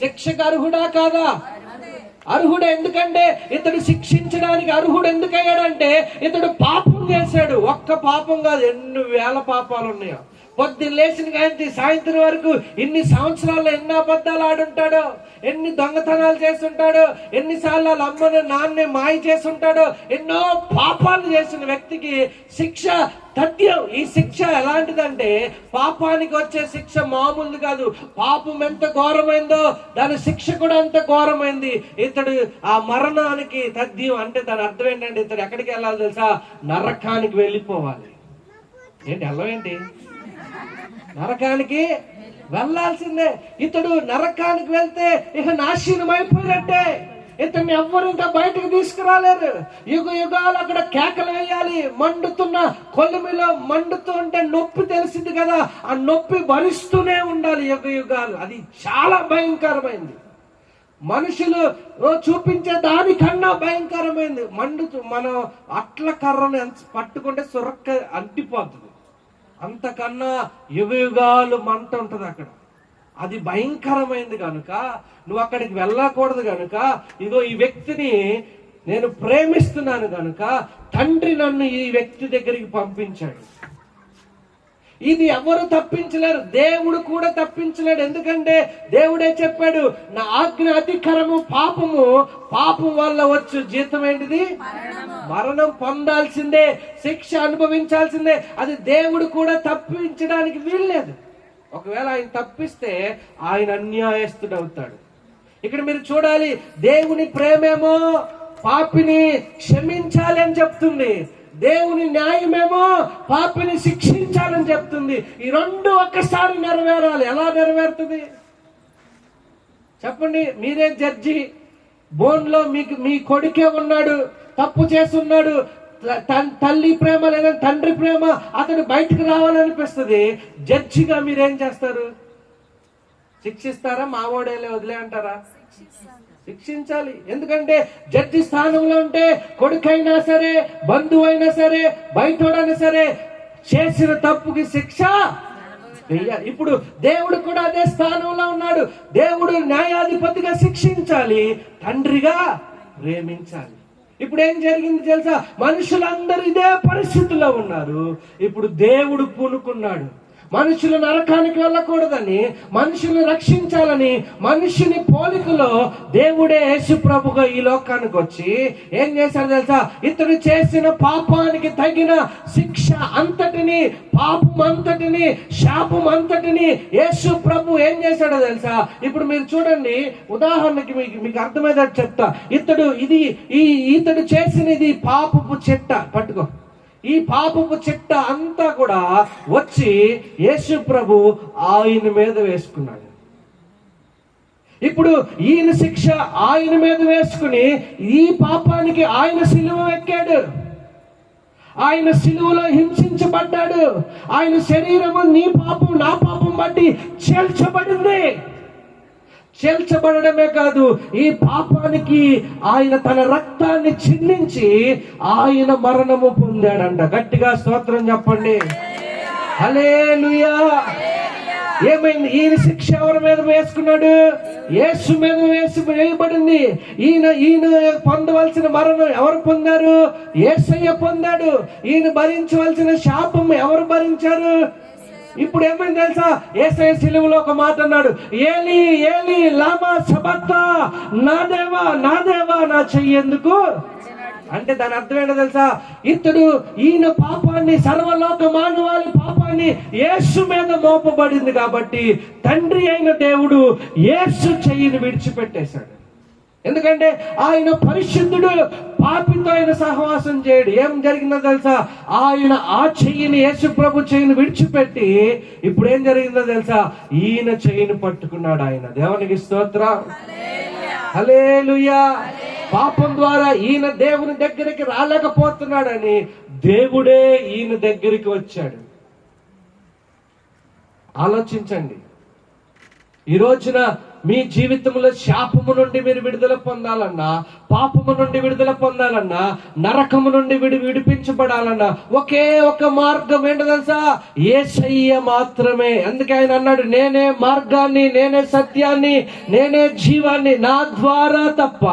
శిక్షకు అర్హుడా కాదా? అర్హుడు ఎందుకంటే ఇతడు శిక్షించడానికి అర్హుడు ఎందుకయ్యాడంటే ఇతడు పాపం చేశాడు. ఒక్క పాపం కాదు ఎన్ని వేల పాపాలు ఉన్నాయో పొద్దున్న లేచిన కానీ సాయంత్రం వరకు ఇన్ని సంవత్సరాల్లో ఎన్ని అబద్ధాలు ఆడుంటాడో ఎన్ని దొంగతనాలు చేస్తుంటాడో ఎన్నిసార్లు వాళ్ళ అమ్మని నాన్నే మాయ చేస్తుంటాడో ఎన్నో పాపాలు చేసిన వ్యక్తికి శిక్ష తథ్యం. ఈ శిక్ష ఎలాంటిదంటే పాపానికి వచ్చే శిక్ష మామూలు కాదు. పాపం ఎంత ఘోరమైందో దాని శిక్ష కూడా అంత ఘోరమైంది. ఇతడు ఆ మరణానికి తథ్యం అంటే దాని అర్థం ఏంటంటే ఇతడు ఎక్కడికి వెళ్ళాలి తెలుసా? నరకానికి వెళ్ళిపోవాలి. ఏంటి వెళ్ళవేంటి నరకానికి వెళ్ళాల్సిందే. ఇతడు నరకానికి వెళ్తే ఇక నాశనం అయిపోయినట్టే ఇతన్ని ఎవ్వరు ఇంకా బయటకు తీసుకురాలేరు. యుగ యుగాలు అక్కడ కేకలు వేయాలి. మండుతున్న కొలిమిలో మండుతూ ఉంటే నొప్పి తెలిసింది కదా. ఆ నొప్పి భరిస్తూనే ఉండాలి యుగ యుగాలు. అది చాలా భయంకరమైంది. మనుషులు చూపించే దానికన్నా భయంకరమైంది. మండుతూ మనం అట్ల కర్రను పట్టుకుంటే సురక్క అంటిపోతుంది అంతకన్నా యుగయుగాలు మంట ఉంటుంది అక్కడ. అది భయంకరమైంది కనుక నువ్వు అక్కడికి వెళ్ళకూడదు కనుక ఇదో ఈ వ్యక్తిని నేను ప్రేమిస్తున్నాను కనుక తండ్రి నన్ను ఈ వ్యక్తి దగ్గరికి పంపించాడు. ఇది ఎవరు తప్పించలేరు దేవుడు కూడా తప్పించలేడు. ఎందుకంటే దేవుడే చెప్పాడు నా ఆజ్ఞ అధికారము పాపము పాపం వల్ల వచ్చు జీతం ఏంటిది? మరణం పొందాల్సిందే శిక్ష అనుభవించాల్సిందే. అది దేవుడు కూడా తప్పించడానికి వీల్లేదు. ఒకవేళ ఆయన తప్పిస్తే ఆయన అన్యాయస్తుడు అవుతాడు. ఇక్కడ మీరు చూడాలి దేవుని ప్రేమేమో పాపిని క్షమించాలి అని చెప్తుంది. దేవుని న్యాయమేమో పాపిని శిక్షించాలని చెప్తుంది. ఈ రెండు ఒక్కసారి నెరవేరాలి. ఎలా నెరవేరుతుంది? చెప్పండి మీరే జడ్జి. బోన్లో మీకు మీ కొడుకే ఉన్నాడు తప్పు చేస్తున్నాడు తల్లి ప్రేమ లేదా తండ్రి ప్రేమ అతడు బయటకు రావాలనిపిస్తుంది. జడ్జిగా మీరేం చేస్తారు? శిక్షిస్తారా? మావోడేలే వదిలే అంటారా శిక్షించాలి. ఎందుకంటే జడ్జి స్థానంలో ఉంటే కొడుకైనా సరే బంధువు అయినా సరే బయటోడైనా సరే చేసిన తప్పుకి శిక్ష వెయ్యాలి ఇప్పుడు దేవుడు కూడా అదే స్థానంలో ఉన్నాడు. దేవుడు న్యాయాధిపతిగా శిక్షించాలి. తండ్రిగా ప్రేమించాలి. ఇప్పుడు ఏం జరిగింది తెలుసా? మనుషులందరూ ఇదే పరిస్థితిలో ఉన్నారు. ఇప్పుడు దేవుడు పూనుకున్నాడు. మనుషులు నరకానికి వెళ్ళకూడదని మనుషులు రక్షించాలని మనుషుని పోలికలో దేవుడే యేసు ప్రభుగా ఈ లోకానికి వచ్చి ఏం చేశాడు తెలుసా? ఇతడు చేసిన పాపానికి తగిన శిక్ష అంతటిని పాపం అంతటిని శాపం అంతటిని యేసు ప్రభు ఏం చేశాడో తెలుసా? ఇప్పుడు మీరు చూడండి ఉదాహరణకి మీకు మీకు అర్థమయ్యేటట్టు చెప్తా. ఇతడు ఇది ఈ ఇతడు చేసినది పాపపు చెట్ట. పట్టుకో. ఈ పాపపు చిట్ట అంతా కూడా వచ్చి యేసు ప్రభు ఆయన మీద వేసుకున్నాడు. ఇప్పుడు ఈయన శిక్ష ఆయన మీద వేసుకుని ఈ పాపానికి ఆయన సిలువ ఎక్కాడు ఆయన సిలువలో హింసించబడ్డాడు. ఆయన శరీరము నీ పాపం నా పాపం బట్టి చేల్చబడింది. చేల్చబడమే కాదు ఈ పాపానికి ఆయన తన రక్తాన్ని చిందించి ఆయన మరణము పొందాడంట. గట్టిగా స్తోత్రం చెప్పండి. హల్లెలూయా. ఏమైంది? ఈయన శిక్ష ఎవరి మీద వేసుకున్నాడు? యేసు మీద వేసి వేయబడింది. ఈయన ఈయన పొందవలసిన మరణం ఎవరు పొందారు? ఏసయ్య పొందాడు. ఈయన భరించవలసిన శాపం ఎవరు భరించారు? ఇప్పుడు ఏమైంది తెలుసా? ఏసఐ సిలువలో ఒక మాట అన్నాడు ఏలి ఏలి లామా సబత్తా నా దేవా నా దేవా నా చెయ్యేందుకు అంటే దాని అర్థం ఏంటో తెలుసా? ఇతడు ఈయన పాపాన్ని సర్వలోక మానవాళి పాపాన్ని యేసు మీద మోపబడింది కాబట్టి తండ్రి అయిన దేవుడు యేసు చెయ్యిని విడిచిపెట్టేశాడు. ఎందుకంటే ఆయన పరిశుద్ధుడు పాపితో ఆయన సహవాసం చేయడు. ఏం జరిగిందో తెలుసా? ఆయన ఆ చెయ్యిని యేసు ప్రభు చెయ్యిని విడిచిపెట్టి ఇప్పుడు ఏం జరిగిందో తెలుసా? ఈయన చెయ్యిని పట్టుకున్నాడు ఆయన. దేవునికి స్తోత్రం. హలేలుయా పాపం ద్వారా ఈయన దేవుని దగ్గరికి రాలేకపోతున్నాడని దేవుడే ఈయన దగ్గరికి వచ్చాడు. ఆలోచించండి. ఈ రోజున మీ జీవితంలో శాపము నుండి మీరు విడుదల పొందాలన్నా పాపము నుండి విడుదల పొందాలన్నా నరకము నుండి విడి విడిపించబడాలన్నా ఒకే ఒక మార్గం ఏంటో తెలుసా? ఏసయ్య మాత్రమే. అందుకే ఆయన అన్నాడు నేనే మార్గాన్ని నేనే సత్యాన్ని నేనే జీవాన్ని నా ద్వారా తప్ప